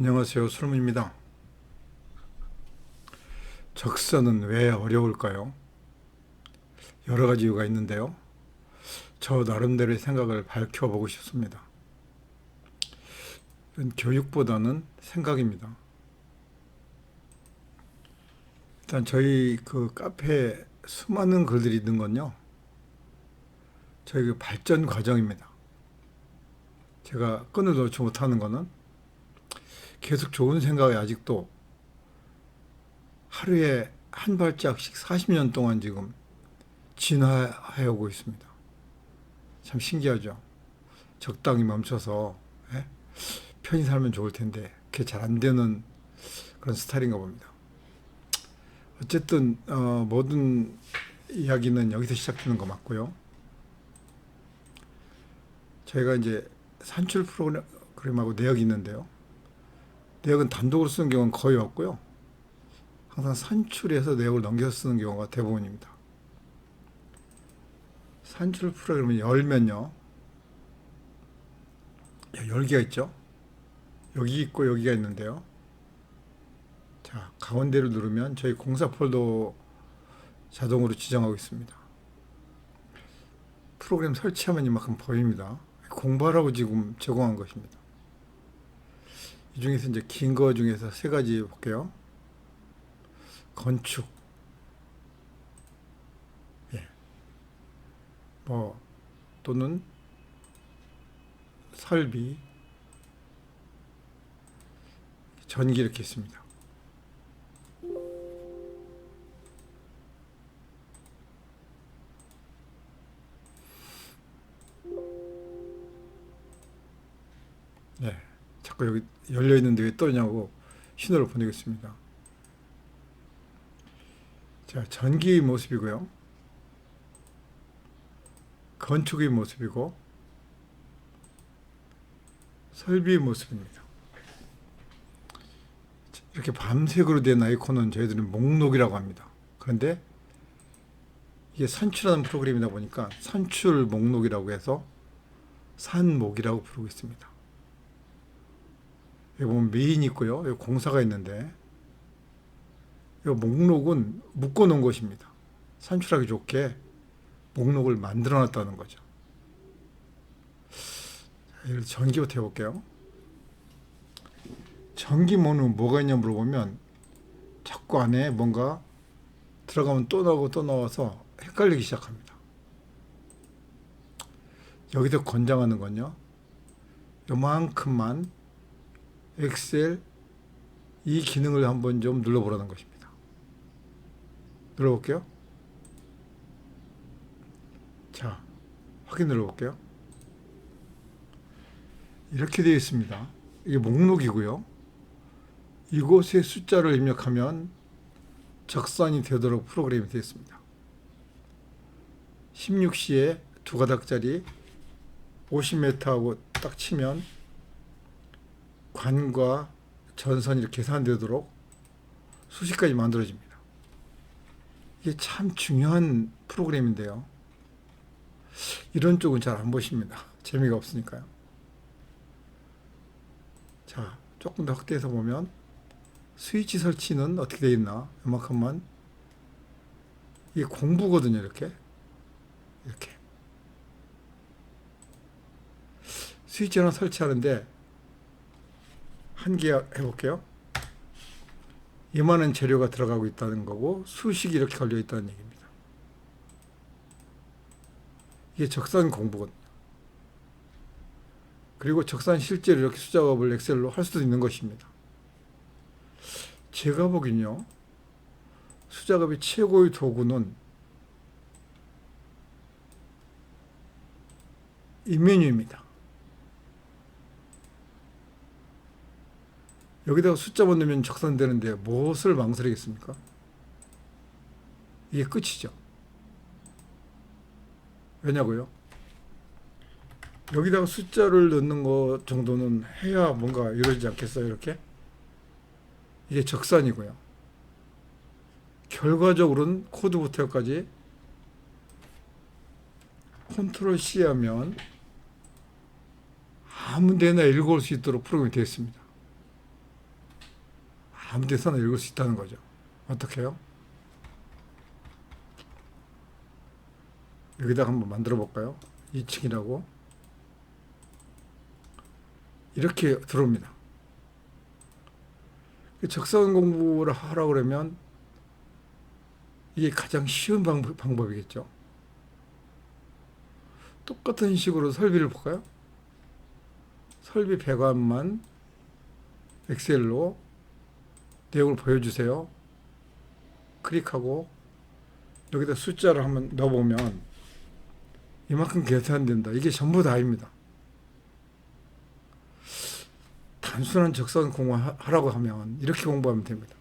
안녕하세요. 솔무입니다. 적선은 왜 어려울까요? 여러 가지 이유가 있는데요. 저 나름대로의 생각을 밝혀보고 싶습니다. 교육보다는 생각입니다. 일단 저희 그 카페에 수많은 글들이 있는 건요. 저희 그 발전 과정입니다. 제가 끈을 놓지 못하는 거는 계속 좋은 생각이 아직도 하루에 한 발짝씩 40년 동안 지금 진화해 오고 있습니다. 참 신기하죠. 적당히 멈춰서 예? 편히 살면 좋을 텐데 그게 잘 안 되는 그런 스타일인가 봅니다. 어쨌든 어, 모든 이야기는 여기서 시작되는 거 맞고요. 저희가 이제 산출 프로그램하고 내역이 있는데요. 내역은 단독으로 쓰는 경우는 거의 없고요. 항상 산출해서 내역을 넘겨서 쓰는 경우가 대부분입니다. 산출 프로그램을 열면요. 열 개가 있죠. 여기 있고 여기가 있는데요. 자, 가운데를 누르면 저희 공사 폴더 자동으로 지정하고 있습니다. 프로그램 설치하면 이만큼 보입니다. 공부하라고 지금 제공한 것입니다. 이 중에서 이제 긴 거 중에서 세 가지 볼게요. 건축, 예, 뭐 또는 설비, 전기 이렇게 있습니다. 자꾸 여기 열려 있는데 왜 떠냐고 신호를 보내겠습니다. 자, 전기의 모습이고요. 건축의 모습이고 설비의 모습입니다. 이렇게 밤색으로 된 아이콘은 저희들은 목록이라고 합니다. 그런데 이게 산출하는 프로그램이다 보니까 산출 목록이라고 해서 산목이라고 부르고 있습니다. 여기 보면 메인이 있고요. 여기 공사가 있는데 이 목록은 묶어 놓은 것입니다. 산출하기 좋게 목록을 만들어 놨다는 거죠. 자, 예를 전기부터 해볼게요. 전기 목록 뭐가 있냐 물어보면 자꾸 안에 뭔가 들어가면 또 나오고 또 나와서 헷갈리기 시작합니다. 여기서 권장하는 건요. 요만큼만 엑셀 이 기능을 한번 좀 눌러보라는 것입니다. 눌러볼게요. 자, 확인 눌러볼게요. 이렇게 되어 있습니다. 이게 목록이고요. 이곳에 숫자를 입력하면 적산이 되도록 프로그램이 되어 있습니다. 16시에 두 가닥짜리 50m하고 딱 치면 관과 전선이 이렇게 계산되도록 수식까지 만들어집니다. 이게 참 중요한 프로그램인데요. 이런 쪽은 잘 안 보십니다. 재미가 없으니까요. 자, 조금 더 확대해서 보면 스위치 설치는 어떻게 되어 있나? 이만큼만. 이게 공부거든요, 이렇게. 이렇게. 스위치 하나 설치하는데 한 개 해볼게요. 이만한 재료가 들어가고 있다는 거고 수식이 이렇게 걸려 있다는 얘기입니다. 이게 적산 공부거든요. 그리고 적산 실제로 이렇게 수작업을 엑셀로 할 수도 있는 것입니다. 제가 보기엔요. 수작업의 최고의 도구는 이 메뉴입니다. 여기다가 숫자만 넣으면 적산되는데 무엇을 망설이겠습니까? 이게 끝이죠. 왜냐고요? 여기다가 숫자를 넣는 것 정도는 해야 뭔가 이루어지지 않겠어요, 이렇게? 이게 적산이고요. 결과적으로는 코드부터까지 컨트롤 C 하면 아무 데나 읽어올 수 있도록 프로그램이 되어 있습니다. 아무 데서나 읽을 수 있다는 거죠. 어떻게 해요? 여기다가 한번 만들어 볼까요? 2층이라고. 이렇게 들어옵니다. 적성 공부를 하라고 그러면 이게 가장 쉬운 방, 방법이겠죠. 똑같은 식으로 설비를 볼까요? 설비 배관만 엑셀로 내용을 보여주세요. 클릭하고 여기다 숫자를 한번 넣어보면 이만큼 계산된다. 이게 전부 다입니다. 단순한 적선 공부하라고 하면 이렇게 공부하면 됩니다.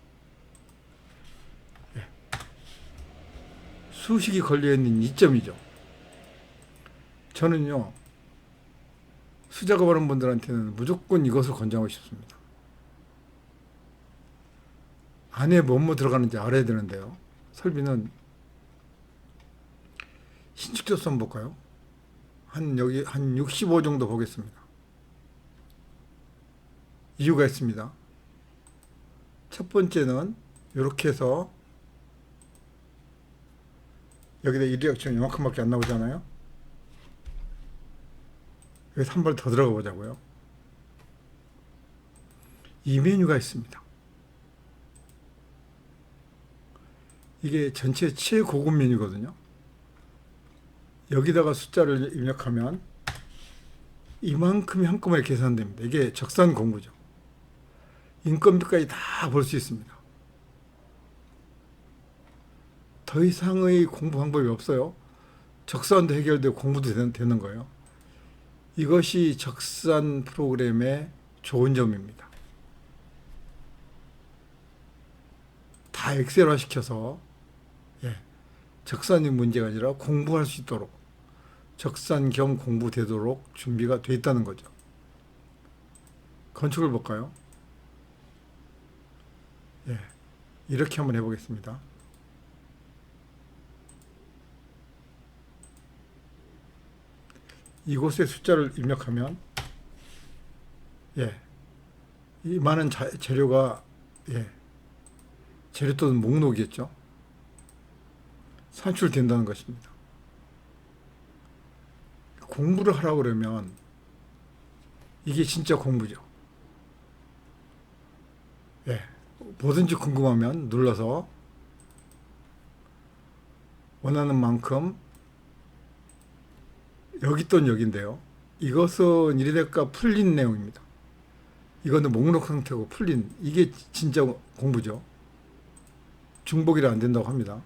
예. 수식이 걸려있는 이점이죠. 저는요, 수작업하는 분들한테는 무조건 이것을 권장하고 싶습니다. 안에 뭐뭐 들어가는지 알아야 되는데요. 설비는 신축조선 볼까요? 한 여기 한 65 정도 보겠습니다. 이유가 있습니다. 첫 번째는 이렇게 해서 여기다 일리학점 이만큼밖에 안 나오잖아요. 여기서 한번더 들어가 보자고요. 이 메뉴가 있습니다. 이게 전체 최고급 메뉴거든요. 여기다가 숫자를 입력하면 이만큼이 한꺼번에 계산됩니다. 이게 적산 공부죠. 인건비까지 다 볼 수 있습니다. 더 이상의 공부 방법이 없어요. 적산도 해결되고 공부도 되는, 되는 거예요. 이것이 적산 프로그램의 좋은 점입니다. 다 엑셀화 시켜서 예, 적산이 문제가 아니라 공부할 수 있도록 적산 겸 공부되도록 준비가 돼 있다는 거죠. 건축을 볼까요? 예, 이렇게 한번 해보겠습니다. 이곳에 숫자를 입력하면 예, 이 많은 자, 재료가 예, 재료 또는 목록이겠죠. 산출된다는 것입니다. 공부를 하라고 그러면 이게 진짜 공부죠. 예. 뭐든지 궁금하면 눌러서 원하는 만큼 여기 또는 여기인데요. 이것은 이래될까 풀린 내용입니다. 이거는 목록 상태고 풀린 이게 진짜 공부죠. 중복이라 안 된다고 합니다.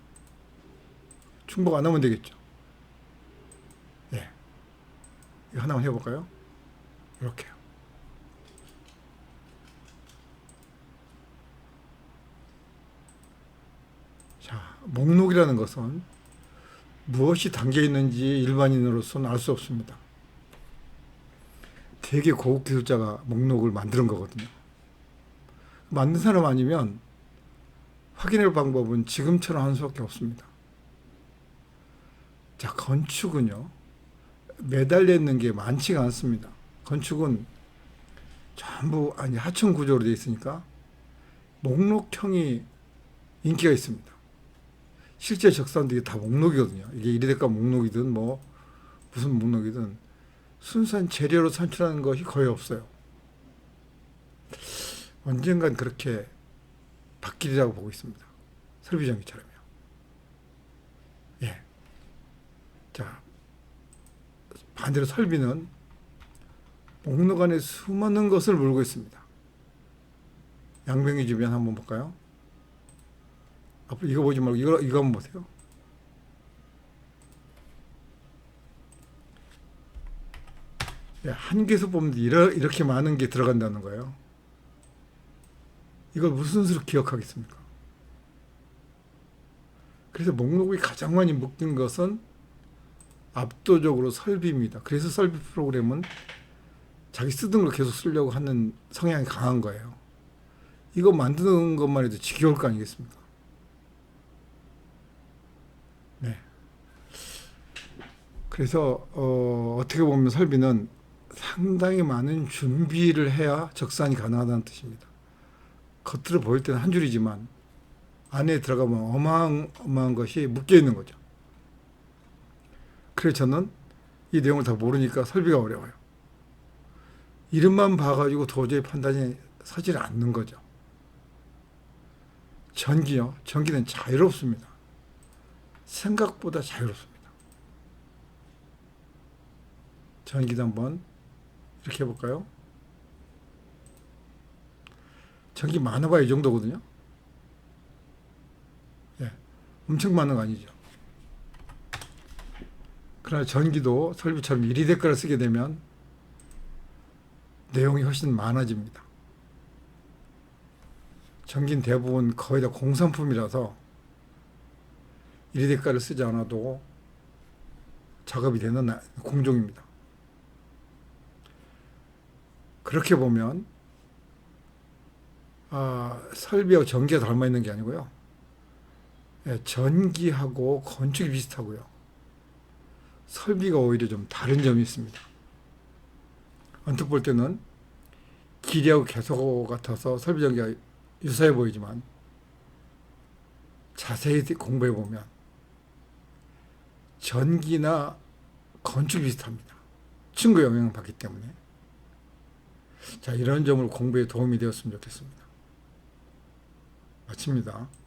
중복 안 하면 되겠죠. 예. 이거 하나만 해볼까요? 이렇게요. 자, 목록이라는 것은 무엇이 담겨 있는지 일반인으로서는 알 수 없습니다. 되게 고급 기술자가 목록을 만드는 거거든요. 만든 사람 아니면 확인할 방법은 지금처럼 하는 수밖에 없습니다. 자, 건축은요, 매달려 있는 게 많지가 않습니다. 건축은 전부, 아니, 하층 구조로 되어 있으니까 목록형이 인기가 있습니다. 실제 적산들이 다 목록이거든요. 이게 이래대가 목록이든 뭐 무슨 목록이든 순수한 재료로 산출하는 것이 거의 없어요. 언젠간 그렇게 바뀌리라고 보고 있습니다. 설비전기처럼요. 예. 자, 반대로 설비는 목록 안에 수많은 것을 물고 있습니다. 양병이 주변 한번 볼까요? 앞으로 이거 보지 말고 이거 이거 한번 보세요. 예, 한 보면 이러, 이렇게 많은 게 들어간다는 거예요. 이걸 무슨 수로 기억하겠습니까? 그래서 목록이 가장 많이 묶인 것은 압도적으로 설비입니다. 그래서 설비 프로그램은 자기 쓰던 걸 계속 쓰려고 하는 성향이 강한 거예요. 이거 만드는 것만 해도 지겨울 거 아니겠습니까? 네. 그래서 어, 어떻게 보면 설비는 상당히 많은 준비를 해야 적산이 가능하다는 뜻입니다. 겉으로 보일 때는 한 줄이지만 안에 들어가면 어마어마한 것이 묶여 있는 거죠. 그래서 저는 이 내용을 다 모르니까 설비가 어려워요. 이름만 봐가지고 도저히 판단이 서질 않는 거죠. 전기요. 전기는 자유롭습니다. 생각보다 자유롭습니다. 전기도 한번 이렇게 해볼까요? 전기 많아봐야 이 정도거든요. 예, 엄청 많은 거 아니죠. 그러나 전기도 설비처럼 1위 대가를 쓰게 되면 내용이 훨씬 많아집니다. 전기는 대부분 거의 다 공산품이라서 1위 대가를 쓰지 않아도 작업이 되는 나- 공종입니다. 그렇게 보면 아, 설비하고 전기가 닮아 있는 게 아니고요. 예, 전기하고 건축이 비슷하고요. 설비가 오히려 좀 다른 점이 있습니다. 언뜻 볼 때는 기계하고 개소 같아서 설비 전기가 유사해 보이지만 자세히 공부해 보면 전기나 건축이 비슷합니다. 친구 영향을 받기 때문에. 자, 이런 점으로 공부에 도움이 되었으면 좋겠습니다. 마칩니다.